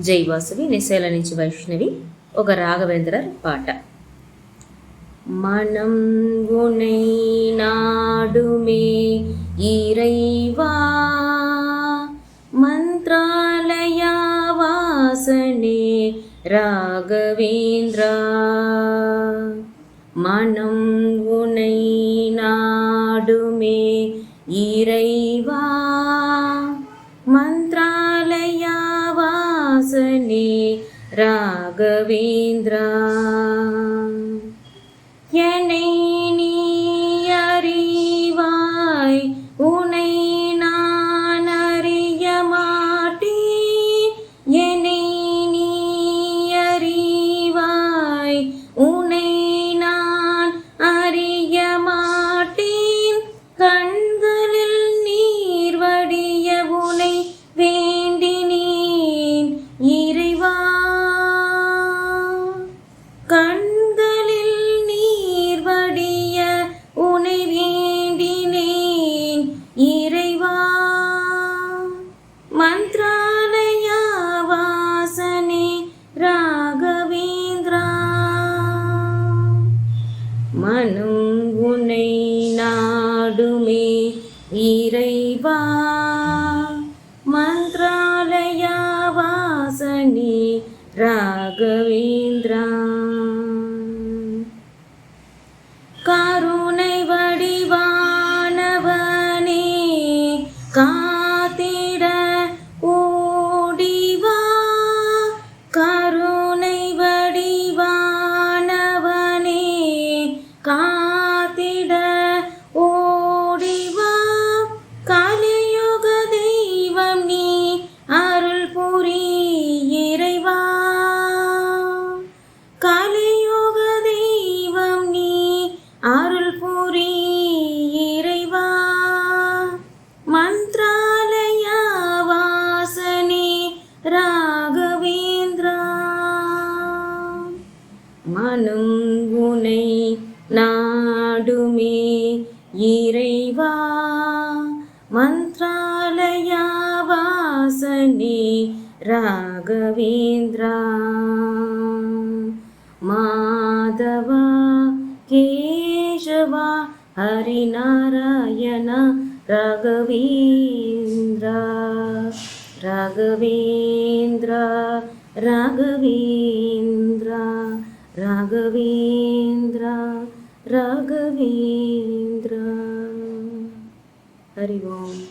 జై వాసవి నిశేల నుంచి వైష్ణవి ఒక రాఘవేంద్రర్ పాట மனம் உனை நாடுமே இறைவா மந்த்ராலயா வாசனே ராகவேந்திரா மனம் உனை நாடுமே இறைவா ராகவேந்திரா என்னை மனம் உன்னை நாடுமே இறைவா. மந்திராலயா வாசனி ராகவே காத்திட ஓடிவா. கலியுக தெய்வம் நீ அருள் புரி இறைவா. கலியுக தெய்வம் நீ அருள் புரி இறைவா. மந்திராலய வாசனே ராகவேந்திரா. மனம் குனை நாடுமே இறைவா மந்த்ராலயா வாசனே ராகவேந்திரா மாதவா கேசவா ஹரிநாராயண ராகவேந்திரா ராகவேந்திரா ராகவேந்திரா ராகவேந்திரா ராகவேந்திரா ஹரி ஓம்